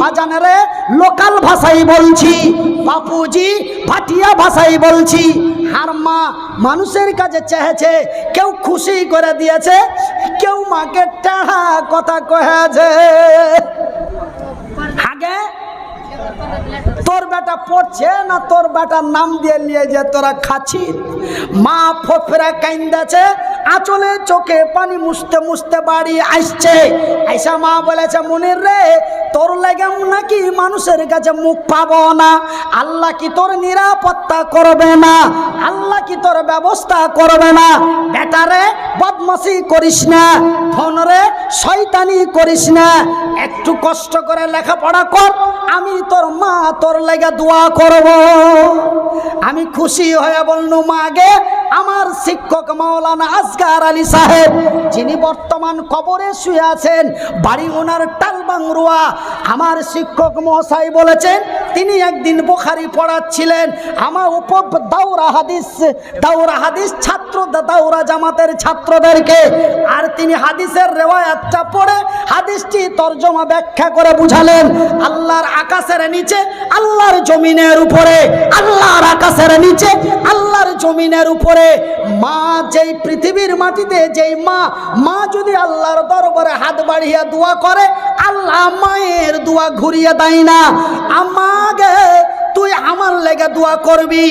বাজানারে local ভাষাই বলছি, বাপুজি ভাটিয়া ভাষাই বলছি। আর মা মানুষের কাছে চেয়েছে, কেউ খুশি করে দিয়েছে, কেউ মাকে টাহা কথা কহেছে আগে তোর বেটা পড়ছে না তোর বেটার নাম দিয়ে নিয়ে যে তোরা খাচ্ছি মা ফোফরা কাইন্দাছে, আঁচলে চোখে পানি মুছতে মুছতে বাড়ি আসছে। আইসা মা বলেছে, মনির রে, তোর লেগে নাকি মানুষের কাছে মুখ পাবো না? আল্লাহ কি তোর নিরাপত্তা করবে না? আল্লাহ কি তোর ব্যবস্থা করবে না? বেটারে বদমাসি করিস না। ফোনরে শয়তানি করিস না। একটু কষ্ট করে লেখাপড়া কর। আমি তোর মা, তোর লেগে দোয়া করব। আমি খুশি হয়ে বলনু মাগে আমার শিক্ষক মাওলানা আসগার আলী সাহেব, যিনি বর্তমান কবরে শুয়ে আছেন, বাড়ি ওনার টালবাংরুয়া, আমার শিক্ষক মহাশয় বলেছেন তিনি একদিন বোখারি পড়াচ্ছিলেন আমার উপ দাউরা হাদিস দাউরা হাদিস ছাত্র দাউরা জামাতের ছাত্রদেরকে। আর তিনি হাদিসের রেওয়ায়াতটা পড়ে হাদিসটি তর্জমা ব্যাখ্যা করে বুঝালেন, আল্লাহর আকাশের নিচে, আল্লাহর জমিনের উপরে, আল্লাহর আকাশের নিচে আল্লাহর জমিনের উপরে মা যেই পৃথিবীর মাটিতে, যেই মা মা যদি আল্লাহর দরবারে হাত বাড়িয়া দোয়া করে, আল্লাহ মায়ের দোয়া ঘুরিয়ে দেয় না। আমাকে তুই আমার লেগে দোয়া করবি।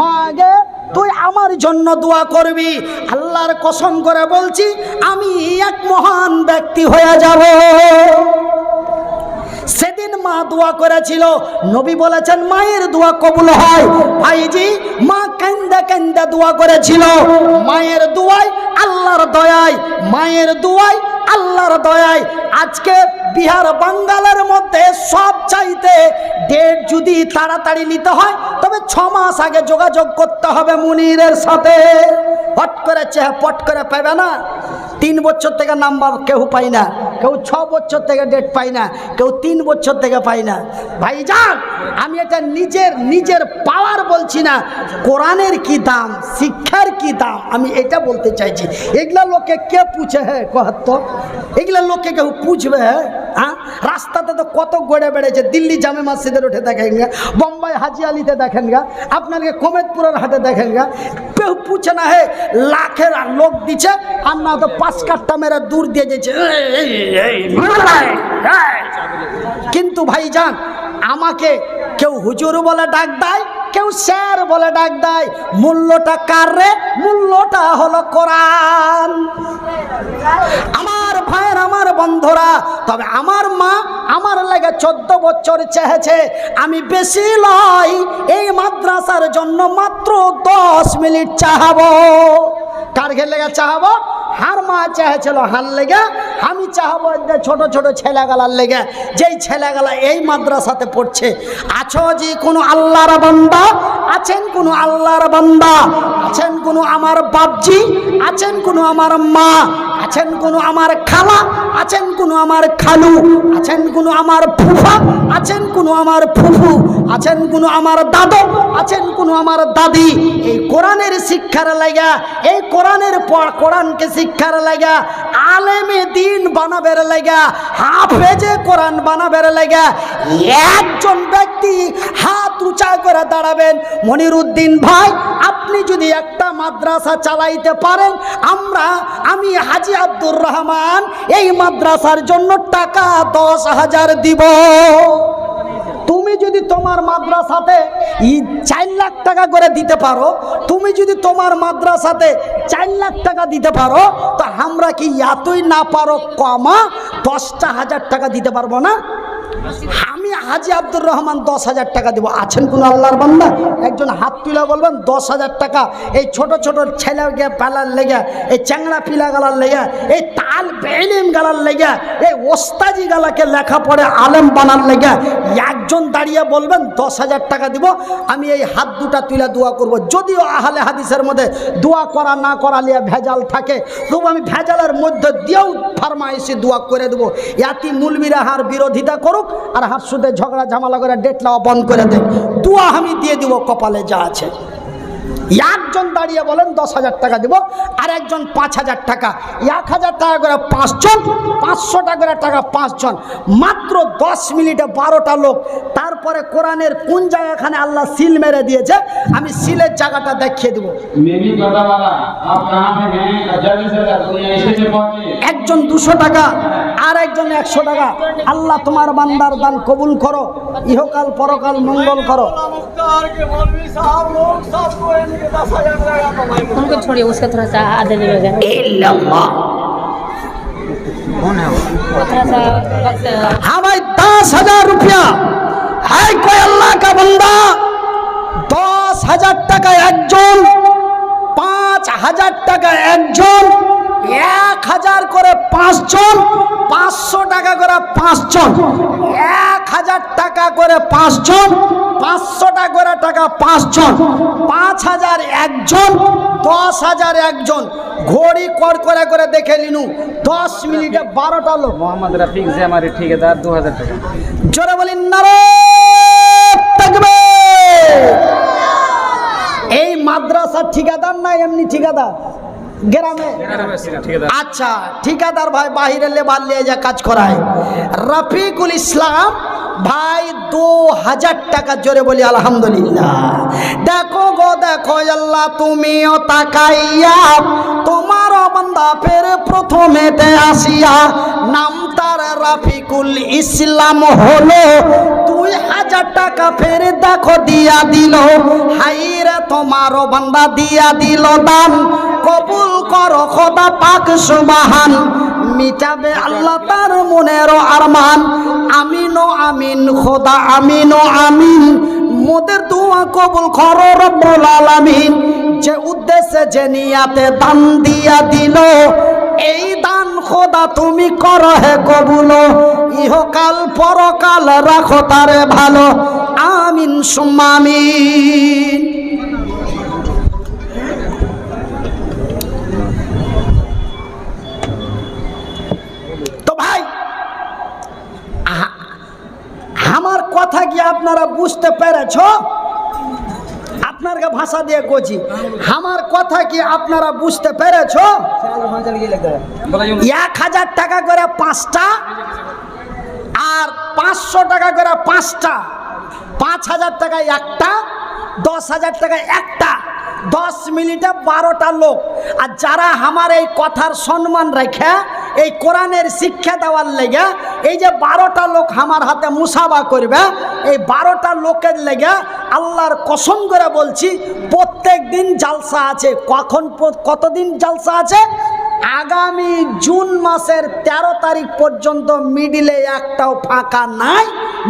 মাগে তুই আমার জন্য দোয়া করবি। আল্লাহর কসম করে বলছি, আমি এক মহান ব্যক্তি হয়ে যাব। সেদিন মা দোয়া করেছিল? নবী বলেছেন, মায়ের দোয়া কবুল হয়। ভাইজি, মা কান্দা কান্দা দোয়া করেছিল। মায়ের দোয়ায় আল্লাহর দয়ায় মায়ের দোয়ায় আল্লাহর দয়ায় আজকে বিহার বাঙ্গালের মধ্যে সব চাইতে ডেট যদি তাড়াতাড়ি নিতে হয়, তবে ছ মাস আগে যোগাযোগ করতে হবে মুনিরের সাথে। পট করে চেহে পট করে পাবে না। তিন বছর থেকে নাম্বার কেউ পাই না। কেউ ছ বছর থেকে ডেট পাই না, কেউ তিন বছর থেকে পাই না। ভাইজান, আমি এটা নিজের নিজের পাওয়ার বলছি না, কোরআনের কি দাম, শিক্ষার কি দাম, আমি এটা বলতে চাইছি। এগুলা লোকে কে পুছে হ্যাঁ কহাত্ত এগুলা লোকে কেউ পুছবে হ্যাঁ হ্যাঁ রাস্তাতে তো কত গড়ে বেড়েছে, দিল্লি জামে মসজিদের উঠে দেখেন গা, বোম্বাই হাজি আলিতে দেখেন গা আপনাকে কমেদপুরের হাটে দেখেন গা পুছে না হে লাখের লোক দিছে আর না তো পাঁচ কাঠটা মেরে দূর দিয়ে যেছে কিন্তু ভাইজান আমাকে কেউ হুজুর বলে ডাক দেয় কেউ স্যার বলে ডাক দেয় মূল্যটা কার রে মূল্যটা হলো কোরআন আমার ভাইয়ের আমার বন্ধুরা, তবে আমার মা আমার লাগে চোদ্দ বছর চেয়েছে। আমি বেশি লয় এই মাদ্রাসার জন্য মাত্র দশ মিনিট চাহাবো। কার ঘের লেগে চাহাবো? হার মা চেয়েছিল হার লেগে। আমি চাহাবো ছোট ছোট ছেলেগালার লেগে। যেই ছেলেগালা এই মাদ্রাসাতে পড়ছে, আছো যে কোনো আল্লাহর বান্দা আছেন কোনো আল্লাহর বান্দা, আছেন কোনো আমার বাপজি, আছেন কোনো আমার মা, আছেন কোনো আমার খালা, আছেন কোনো আমার খালু, আছেন কোনো আমার ফুফা, আছেন কোনো আমার ফুফু, আছেন কোনো আমার দাদু, আছেন কোনো আমার দাদি। এই কোরআনের শিক্ষার লাগা, এই কোরআনের কোরআনকে শিক্ষার লাগা, আলেমে দিন বানাবের লাগা, হাফেজে কোরআন বানাবের লাগা, একজন ব্যক্তি হাত উঁচা করে দাঁড়াবেন মনিরুদ্দিন ভাই, আপনি যদি একটা মাদ্রাসা চালাইতে পারেন, আমরা, আমি হাজি আব্দুর রহমান, এই মাদ্রাসার জন্য টাকা দশ হাজার দিব। তুমি যদি তোমার মাদ্রাসাতে চার লাখ টাকা করে দিতে পারো, তুমি যদি তোমার মাদ্রাসাতে চার লাখ টাকা দিতে পারো, তো আমরা কি এতই না পারো কমা দশটা হাজার টাকা দিতে পারব না? আমি হাজি আব্দুর রহমান দশ হাজার টাকা দেবো। আছেন কোনো আল্লাহর বান্দা? একজন হাত তুলে বলবেন, দশ হাজার টাকা। এই ছোট ছোট ছেলে পালার লেগে, এই চ্যাংড়া পিলা গালার লেগে, এই তাল বেলিম গালার লেগে, এই ওস্তাজি গালাকে লেখা পড়ে আলেম বানার লেগে, একজন দাঁড়িয়ে বলবেন, দশ হাজার টাকা দিব। আমি এই হাত দুটা তুলে দোয়া করব। যদিও আহলে হাদিসের মধ্যে দোয়া করা, না করা লিয়ে ভেজাল থাকে, তবু আমি ভেজালের মধ্যে দিয়েও ফার্মাইসি দোয়া করে দেবো। ইয়াতি মুলবিরা হার বিরোধিতা করুক আর হাত মধ্যে ঝগড়া ঝামেলা করে ডেটলা বন্ধ করে দেয় দুয়া আমি দিয়ে দিব কপালে যা আছে। একজন দাঁড়িয়ে বলেন দশ হাজার টাকা দিব আর একজন পাঁচ হাজার টাকা। এক হাজার টাকা করে পাঁচজন পাঁচশো টাকা করে টাকা পাঁচজন। মাত্র দশ মিনিটে বারোটা লোক। তারপরে কোরআনের কোন জায়গাখানে আল্লাহ সিল মেরে দিয়েছে আমি সিলের জায়গাটা দেখিয়ে দেবো। একজন দুশো টাকা। আর একজন একশো টাকা আল্লাহ তোমার বান্দার দান কবুল করো ইহকাল পরকাল মঙ্গল করো मुख्तार के मौलवी साहब लोग सबको इनके दस हजार लगा कमाई उनको छोड़िए उसका थोड़ा सा आदत वगैरह वो थोड़ा सा वक्त हाँ भाई दस हजार रुपया है कोई अल्लाह का बंदा দশ হাজার টাকা একজন পাঁচ হাজার টাকা একজন এক হাজার করে পাঁচজন পাঁচশো টাকা করে পাঁচজন এক হাজার টাকা করে পাঁচজন পাঁচশো টাকা করে টাকা পাঁচজন পাঁচ হাজার একজন দশ হাজার একজন। ঘড়ি কর করে করে দেখে নিনু দশ মিনিটে বারোটা লোক। মোহাম্মদ রাফিক জামারি ঠিকাদার দু হাজার টাকা। জোরে বলিন নারে এই মাদ্রাসার ঠিকাদার না এমনি ঠিকাদার? গ্রামে? আচ্ছা ঠিকাদার ভাই বাহিরে লেবার নিয়ে যা কাজ করায়। রফিকুল ইসলাম ভাই দু হাজার টাকা জোরে বলি আলহামদুলিল্লাহ। দেখো গো দেখো আল্লাহ তুমিও তাকাইয়া তোমার বান্দা ফের প্রথমেতে আসিয়া নাম তার রাফিকুল ইসলাম হলো দুই হাজার টাকা ফের দেখো দিয়া দিল। হাইরে তোমারও বান্দা দিয়া দিল দাম কবুল করো, খোদা পাক সুবাহান। মিটাবে আল্লাহ তার মনের আরমান। আমিনো আমিন, খোদা আমিনো আমিন। মোদের দোয়া কবুল করো, রব্বুল আলামিন। যে উদ্দেশ্যে, যে নিয়াতে দান দিয়া দিল, এই দান খোদা তুমি করো হে কবুল। ইহকাল পরকাল রাখো তারে ভালো। আমিন সুম্মা আমিন তো ভাই আ- আমার কথা কি আপনারা বুঝতে পেরেছ? আপনারকে ভাষা দিয়ে কছি আমার কথা কি আপনারা বুঝতে পেরেছ? এক হাজার টাকা করে পাঁচটা আর পাঁচশো টাকা করে পাঁচটা। পাঁচ হাজার টাকা একটা, দশ হাজার টাকা একটা। দশ মিনিটে বারোটা লোক। আর যারা আমার এই কথার সম্মান রেখে এই কোরআনের শিক্ষা দেওয়ার লেগে এই যে বারোটা লোক আমার হাতে মুসাবা করবে, এই বারোটা লোকের লেগে আল্লাহর কসম করে বলছি, প্রত্যেক দিন জালসা আছে। কখন কতদিন জালসা আছে? আগামী জুন মাসের ১৩ তারিখ পর্যন্ত মিডিলে একটাও ফাঁকা নাই।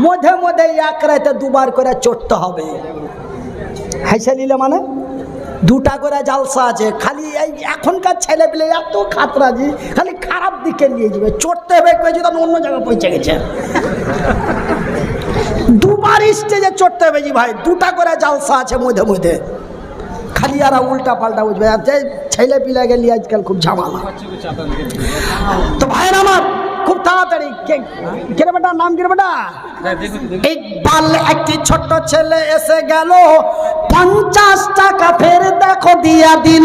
মধ্যে মধ্যে এক রাতে দুবার করে চড়তে হবে। হাইসা নিলে মানে? দুটা করে জালসা আছে, খালি এই এখনকার ছেলে পেলে এত খাতরাজি, খালি খারাপ দিকে নিয়ে যাবে, চড়তে হবে কয়েছে তখন অন্য জায়গায় পৌঁছে গেছে। দুবার স্টেজে চড়তে হবে জি ভাই, দুটা করে জালসা আছে মধ্যে মধ্যে। খালি আর উল্টা পাল্টা বুঝবে আর যে ছেলে পিলা গেলি আজকাল খুব ঝামেলা। তো ভাইয়ের আমার তাড়াতাড়ি কে- কে রে বেটা, নাম কি রে বেটা? ইকবাল একটি ছোট্ট ছেলে এসে গেল। পঞ্চাশ টাকা ফের দেখো দিয়া দিল।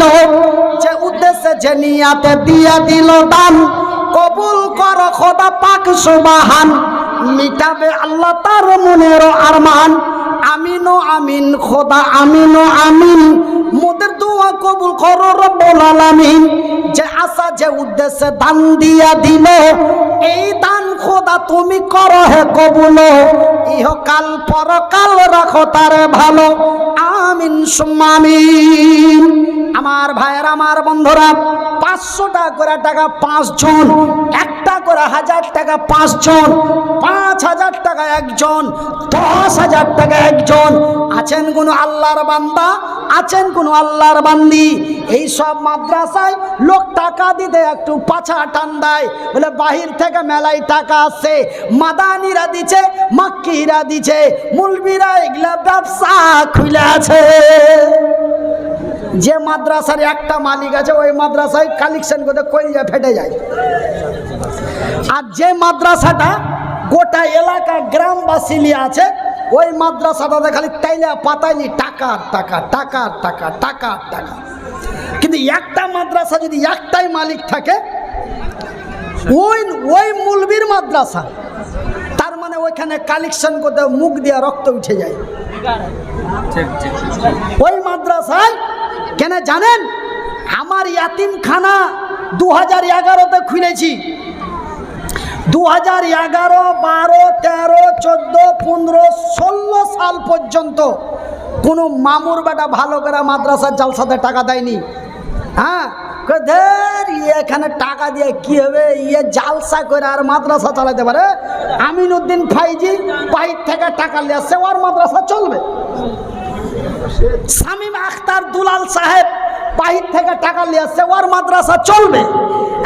যে উদ্দেশ্যে যে নিয়াতে দিয়া দিল দান। কবুল কর খোদা পাক সুবাহান। মিটাবে আল্লাহ তার মনের আরমান। আমিনো আমিন, খোদা আমিনো আমিন। মোদের দোয়া কবুল করো রব্বুল আলামিন। যে আশা, যে উদ্দেশ্যে দান দিয়া দিল, এই দান খোদা তুমি করো হে কবুল। ইহকাল পরকাল রাখো তারে ভালো। আমিন, সুম্মা আমিন। আমার ভাইয়ের, আমার বন্ধুরা পাঁচশো টাকা করে টাকা পাঁচজন একটা করে হাজার টাকা পাঁচজন পাঁচ হাজার টাকা একজন, দশ হাজার টাকা একজন। আছেন কোনো আল্লাহর বান্দা? আছেন কোনো আল্লাহর বান্দি? এই সব মাদ্রাসায় লোক টাকা দিতে একটু পাছা টান দেয়। বলে বাহির থেকে মেলায় টাকা আসছে। মাদানিরা দিছে, মাক্কিরা দিছে। মুলবিরা এগুলা ব্যবসা খুলে আছে। যে মাদ্রাসার একটা মালিক আছে, ওই মাদ্রাসায় কালেকশন করতে কইলে ফেটে যায়। আর যে মাদ্রাসাটা গোটা এলাকা গ্রামবাসী নিয়ে আছে। ওই মাদ্রাসাটাতে খালি তাইলে পাতায়নি টাকার টাকা টাকার টাকা টাকার টাকা। কিন্তু একটা মাদ্রাসা যদি একটাই মালিক থাকে ওই ওই মুলবির মাদ্রাসা তার মানে ওইখানে কালেকশন করতে মুখ দিয়ে রক্ত উঠে যায়। ওই মাদ্রাসায় কেন জানেন? আমার ইয়াতিমখানা দু হাজার এগারোতে খুলেছি। দু হাজার এগারো, বারো, তেরো, চোদ্দ, পনেরো, ষোলো সাল পর্যন্ত কোনো মামুর বেটা ভালো করে মাদ্রাসার জালসাতে টাকা দেয়নি। হ্যাঁ? ধের ইয়ে এখানে টাকা দিয়ে কি হবে? ইয়ে জালসা করে আর মাদ্রাসা চালাতে পারে? আমিন আমিনুদ্দিন ফাইজি পাইপ থেকে টাকা নিয়ে আসছে, ওর মাদ্রাসা চলবে। শামীম আখতার দুলাল সাহেব বাহির থেকে টাকা আসছে, ওর মাদ্রাসা চলবে।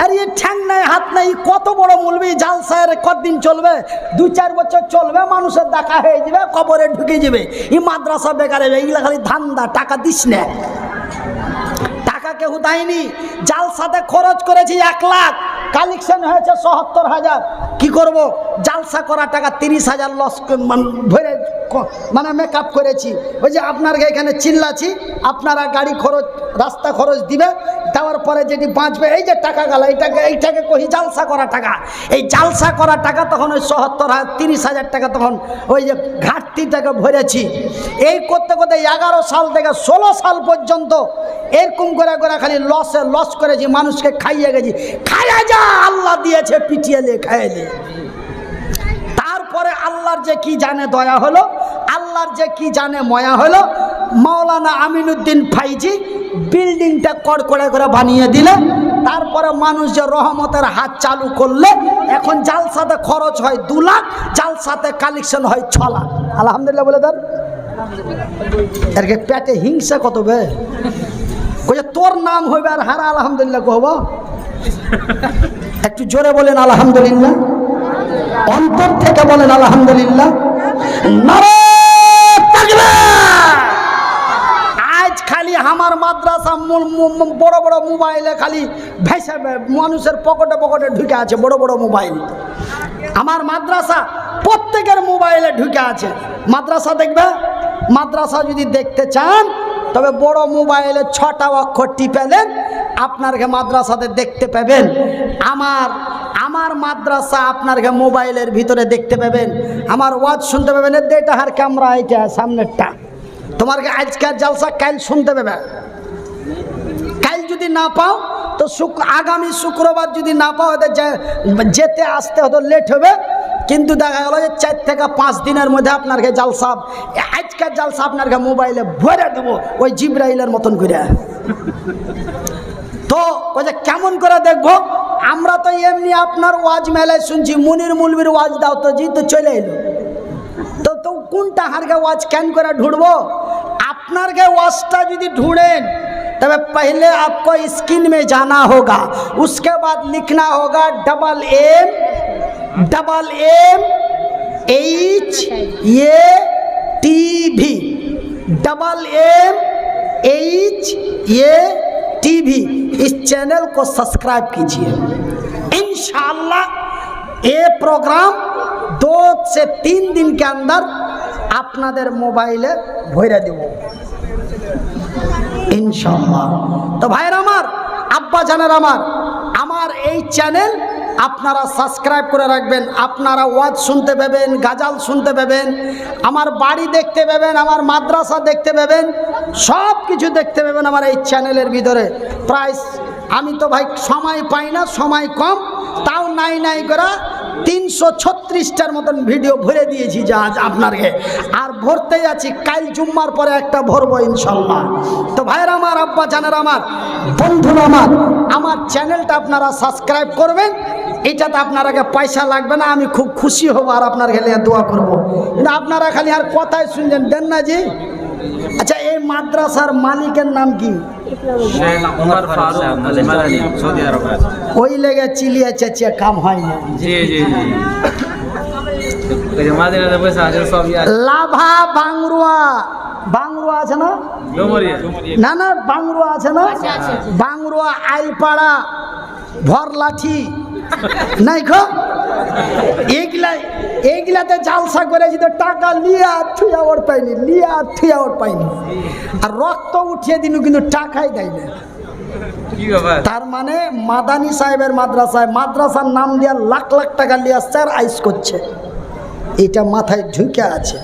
আর এই ঠ্যাং নাই, হাত নাই, কত বড় মুলবি, জাল সাহের কতদিন চলবে? দু চার বছর চলবে, মানুষের দেখা হয়ে যাবে, কবরে ঢুকে যাবে। এই মাদ্রাসা বেকার হবে এইগুলা খালি ধান্দা, টাকা দিস না। টাকা কেউ দেয়নি। জাল সাথে খরচ করেছি এক লাখ, কালেকশন হয়েছে সত্তর হাজার। কি করব? জালসা করা টাকা তিরিশ হাজার লস ধরে ক- মানে মেকআপ করেছি। ওই যে আপনার এখানে চিল্লাছি আপনারা গাড়ি খরচ, রাস্তা খরচ দিবে, দেওয়ার পরে যেটি বাঁচবে, এই যে টাকা গেল, এইটাকে এইটাকে কহি জালসা করা টাকা। এই জালসা করা টাকা তখন ওই হাজার, তিরিশ হাজার টাকা তখন ওই যে ঘাটতিটাকে ভরেছি। এই করতে করতে এগারো সাল থেকে ষোলো সাল পর্যন্ত এরকম করে করে খালি লসে লস করেছি, মানুষকে খাইয়ে গেছি। খাইয়া যা, আল্লাহ দিয়েছে, পিটিয়ে লে খাইয়ে তারপরে আল্লাহর যে কি জানে দয়া হলো আল্লাহর যে কি জানে ময়া হলো, মাওলানা আমিনুদ্দিন ফাইজি বিল্ডিংটা কড়কড়ে করে বানিয়ে দিলে, তারপরে মানুষ যে রহমতের হাত চালু করলে, এখন জালসাতে খরচ হয় দু লাখ, জালসাতে কালেকশন হয় ছ লাখ। আলহামদুলিল্লাহ বলে দেন। এরকে পেটে হিংসা কত বে? কইছে, তোর নাম হইবে আর হারা, আলহামদুলিল্লাহ কহব। একটু জোরে বলেন, আলহামদুলিল্লাহ। অন্তর থেকে বলেন, আলহামদুলিল্লাহ। নারে তাকবীর! আজ খালি আমার মাদ্রাসা বড় বড় মোবাইলে খালি ভেসে মানুষের পকেটে পকেটে ঢুকে আছে, বড় বড় মোবাইল। আমার মাদ্রাসা প্রত্যেকের মোবাইলে ঢুকে আছে। মাদ্রাসা দেখবে? মাদ্রাসা যদি দেখতে চান, তবে বড় মোবাইলে ছটা অক্ষর টিপেলেন আপনারকে মাদ্রাসাতে দেখতে পাবেন। আমার আমার মাদ্রাসা আপনারকে মোবাইলের ভিতরে দেখতে পাবেন। আমার ওয়াজ শুনতে পাবেন এটা হার ক্যামেরা এটা সামনেরটা। তোমারকে আজকের জালসা কাল শুনতে পাবে কাল যদি না পাও, তো আগামী শুক্রবার যদি না পাও, এদের যেতে আসতে হয়তো লেট হবে। কিন্তু দেখা গেল যে চার থেকে পাঁচ দিনের মধ্যে আপনারকে জালসা আজকের জালসা আপনারকে মোবাইলে ভরে দেবো, ওই জিব্রাইলের মতন করে। তো ওই যে কেমন করে দেখব, আমরা তো এমনি আপনার ওয়াজ মেলায় শুনছি, মুনির মুলবির ওয়াজ দাও তো জি তো চলে এলো। তো তো কোনটা হারকে ওয়াজ ক্যান করে ঢুড়বো? আপনার के ওয়াজটা যদি ढूंढें तब पहले आपको स्क्रीन में जाना होगा उसके बाद लिखना होगा double M double M H ये टी भी डबल एम एच ये टी भी इस चैनल को सब्सक्राइब कीजिए इंशाल्लाह ये प्रोग्राम दो से तीन दिन के अंदर আপনাদের মোবাইলে ভরে দেব ইনশাল্লাহ তো ভাইয়ের আমার, আব্বা জানার আমার আমার এই চ্যানেল আপনারা সাবস্ক্রাইব করে রাখবেন, আপনারা ওয়াজ শুনতে পাবেন, গাজাল শুনতে পাবেন, আমার বাড়ি দেখতে পাবেন, আমার মাদ্রাসা দেখতে পাবেন সব কিছু দেখতে পাবেন আমার এই চ্যানেলের ভিতরে। প্রায় আমি তো ভাই সময় পাই না, সময় কম, তাও নাই নাই করা তিনশো ছত্রিশটার মতন ভিডিও ভরে দিয়েছি যা আজ আপনাকে। আর ভরতেই আছি, কাল জুম্মার পরে একটা ভরবো ইনশাল্লাহ। তো ভাইয়ের আমার, আব্বা জানের আমার, বন্ধুরা আমার আমার চ্যানেলটা আপনারা সাবস্ক্রাইব করবেন। এটাতে আপনারাকে পয়সা লাগবে না, আমি খুব খুশি হব আর আপনার খেলে দোয়া করব। কিন্তু আপনারা খালি আর কথাই শুনছেন, দেন না জি? আচ্ছা মাদ্রাসার মালিকের নাম কি? ওই লেগে চিলিয়ে চেঁচিয়ে কাম হয় না। লাভা বাংরুয়া বাংরুয়া আছে না? না না বাংরুয়া আছে না? বাংরুয়া আইলপাড়া ভরলাঠি। নাই খো? এইগুলা এইগুলাতে জালসা করে যদি টাকা লিয়ে থুয়া ওর পাইনি লিয়ে থুয়া ওর পাইনি। আর রক্ত উঠিয়ে দিন কিন্তু টাকাই দেয় না। তার মানে মাদানি সাহেবের মাদ্রাসায় মাদ্রাসার নাম দিয়ে লাখ লাখ টাকা আসছে আর আইস করছে। এটা মাথায় ঢুকে আছে।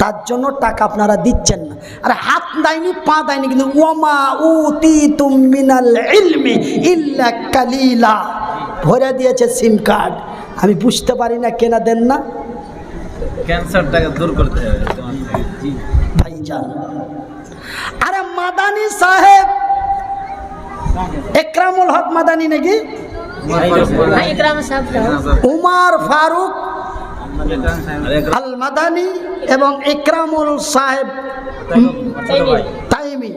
তার জন্য টাকা আপনারা দিচ্ছেন না। আর হাত দেয়নি পা দেয়নি কিন্তু ওমা উতি তুমিনাল ইলমি ইল্লা কালিলা। ভরে দিয়েছে সিম কার্ড। আমি বুঝতে পারি না কেনা দেন না। আরে মাদানি সাহেব একরামুল হক মাদানি নাকি? উমার ফারুক। আল মাদানি এবং ইকরামুল সাহেব। তাইমি।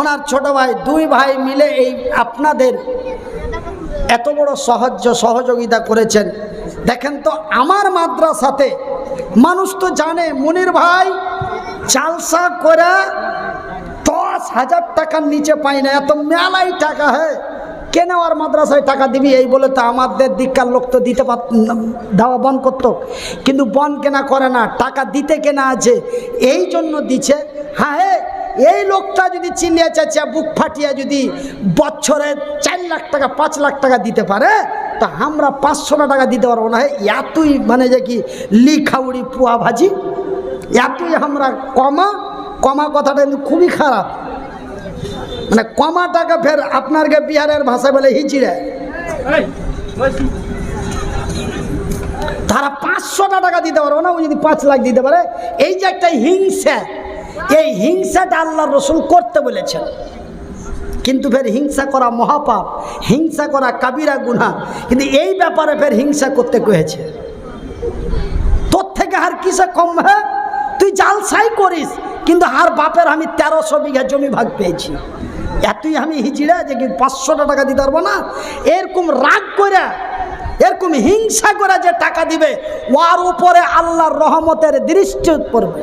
ওনার ছোট ভাই দুই ভাই মিলে এই আপনাদের এত বড় সাহায্য, সহযোগিতা করেছেন। দেখেন তো, আমার মাদ্রাসাতে মানুষ তো জানে, মনির ভাই চালসা করে দশ হাজার টাকার নিচে পাই না, এত মেলাই টাকা হ্যাঁ। কেন আর মাদ্রাসায় টাকা দিবি? এই বলে তো আমাদের দিককার লোক তো দিতে পার দেওয়া বন্ধ করতো। কিন্তু বন কেনা করে না, টাকা দিতে কেনা আছে। এই জন্য দিচ্ছে হ্যাঁ এই লোকটা যদি চিনিয়ে চাচিয়া বুক ফাটিয়ে যদি বছরে চার লাখ টাকা, পাঁচ লাখ টাকা দিতে পারে, তা আমরা পাঁচশো টাকা দিতে পারব না। এতই মানে যে কি লিখাউড়ি পুয়া ভাজি, এতই আমরা কমা কমা কথাটা কিন্তু খুবই খারাপ। মানে কমা টাকা ফের আপনারকে বিহারের ভাষায় বলে হিচিড়ে। তারা পাঁচশোটা টাকা দিতে পারব না, ও যদি পাঁচ লাখ দিতে পারে। এই যে একটা হিংসা এই হিংসাটা আল্লাহ রসুল করতে বলেছেন। কিন্তু ফের হিংসা করা মহাপাপ, হিংসা করা কাবিরা গুনা কিন্তু এই ব্যাপারে ফের হিংসা করতে কয়েছে। তোর থেকে আর কিসে কম হ্যাঁ? তুই জালসাই করিস, কিন্তু আর বাপের আমি তেরোশো বিঘা জমি ভাগ পেয়েছি। এতই আমি হিজিড়া যে কি পাঁচশোটা টাকা দিতে পারব না? এরকম রাগ করে এরকম হিংসা করে যে টাকা দিবে ওর উপরে আল্লাহর রহমতের দৃষ্টি পড়বে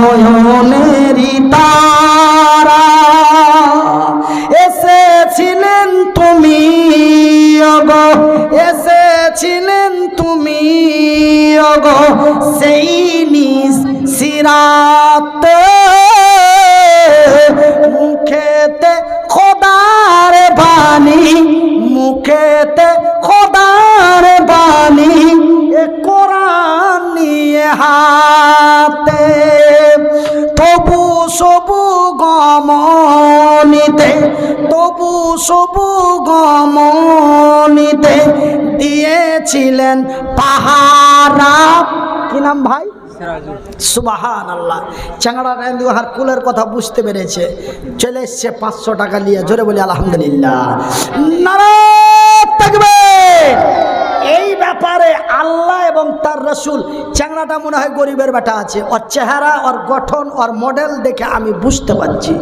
নয়নের তারা এসেছিলেন তুমি, অগো, এসেছিলেন তুমি, অগো, সেই নিজ সিরাত। মুখেতে খোদার বাণী, মুখেতে সবু গমনিতে দিয়েছিলেন পাহারা। কি নাম ভাই? সুবাহান আল্লাহ চ্যাংড়া রান্দু হার কুলের কথা বুঝতে পেরেছে। চলে এসছে পাঁচশো টাকা নিয়ে। জোরে বলি আলহামদুলিল্লাহ। থাকবে এই ব্যাপারে আল্লাহ এবং তার রসুল চ্যাংড়াটা মনে হয় গরিবের বেটা আছে। ওর চেহারা ওর গঠন ওর মডেল দেখে আমি বুঝতে পারছি।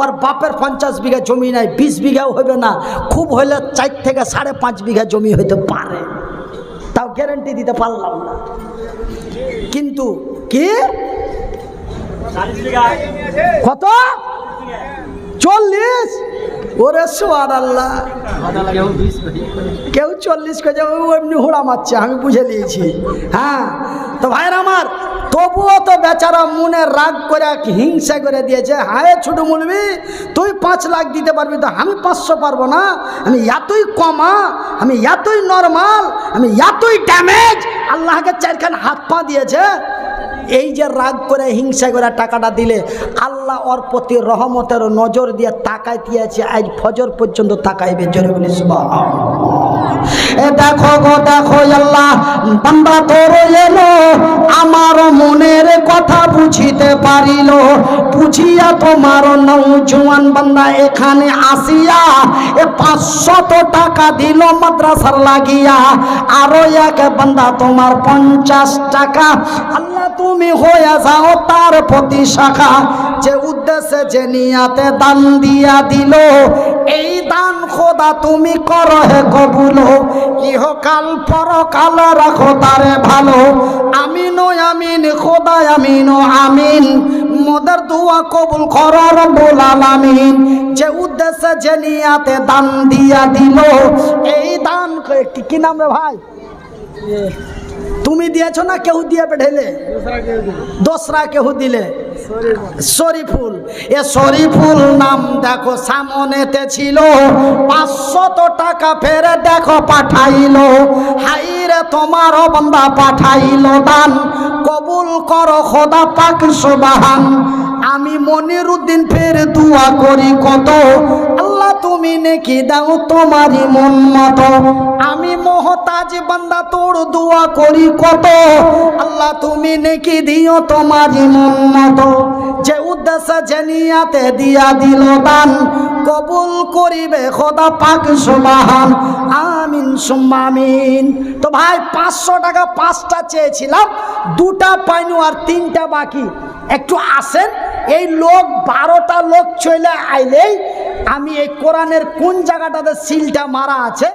ওর বাপের পঞ্চাশ বিঘা জমি নাই বিশ বিঘাও হবে না। খুব হলে চার থেকে সাড়ে পাঁচ বিঘা জমি হইতে পারে। তাও গ্যারেন্টি দিতে পারলাম না। কিন্তু কি? কত? চল্লিশ? ওরে সোয়ার আল্লাহ। কেউ চল্লিশ কেজি এমনি হুড়া মারছে, আমি বুঝে নিয়েছি। হ্যাঁ তো ভাইয়ের আমার, তবুও তো বেচারা মনে রাগ করে, হিংসা করে দিয়েছে, হায় ছোট মুলবি, তুই পাঁচ লাখ দিতে পারবি তো আমি পাঁচশো পারব না? আমি এতই কমা, আমি এতই নর্মাল, আমি এতই ড্যামেজ আল্লাহকে চারখান হাত পা দিয়েছে। এই যে রাগ করে, হিংসা করে টাকাটা দিলে আল্লাহ ওর প্রতি রহমতের নজর দিয়ে তাকাই দিয়েছে আজ ফজর পর্যন্ত তাকাইবে জোরে বলি দেখো গো, দেখো আল্লাহ, বান্দা তোর এলো, আমার মনের কথা বুঝিতে পারিল, বুঝিয়া তোমার নৌজওয়ান বান্দা এখানে আসিয়া এ পাঁচশত টাকা দিল মাদ্রাসার লাগিয়া, আরও এক বান্দা তোমার পঞ্চাশ টাকা আল্লাহ তুমি হয়ে যাও তার প্রতি শাখা। যে উদ্দেশ্যে, যে নিয়াতে দান দিয়া দিল, এই দান খোদা তুমি করো হে কবুল। ইহকাল পরকাল রাখো তারে ভালো। আমিন আমিন খোদা আমিন আমিন। মোদের দোয়া কবুল করো রব্বুল আলামিন। যে উদ্দেশ্যে, যে নিয়াতে দান দিয়া দিল, এই দান কি- কি নাম রে ভাই? তুমি দিয়েছ না কেউ দিয়ে পেঠেলে দোসরা কেউ দিলে? শরীফুল এ শরীফুল নাম দেখো, সামনেতে ছিল। পাঁচশত টাকা ফেরে দেখো পাঠাইলো। হাইরে তোমার বান্দা পাঠাইলো দান। কবুল করো খোদা পাক সুবাহান। আমি মনির উদ্দিন ফের দুয়া করি কত। তুমি নেকি দাও তোমারই মন মতো। আমি মহতাজ বান্দা, তোর দোয়া করি কত। আল্লাহ তুমি নেকি দিও তোমারই মন মতো। যে উদ্দেশ্য জেনিয়াতে দিয়া দিল দান, কবুল করিবে খোদা পাক সুবাহান। আমিন, সুম্মা আমিন। তো ভাই, পাঁচশো টাকা পাঁচটা চেয়েছিলাম, দুটা পাইনু আর তিনটা বাকি। একটু আসেন এই লোক বারোটা লোক চলে আইলেই আমি এই কোরআনের কোন জায়গাটাতে সিলটা মারা আছে?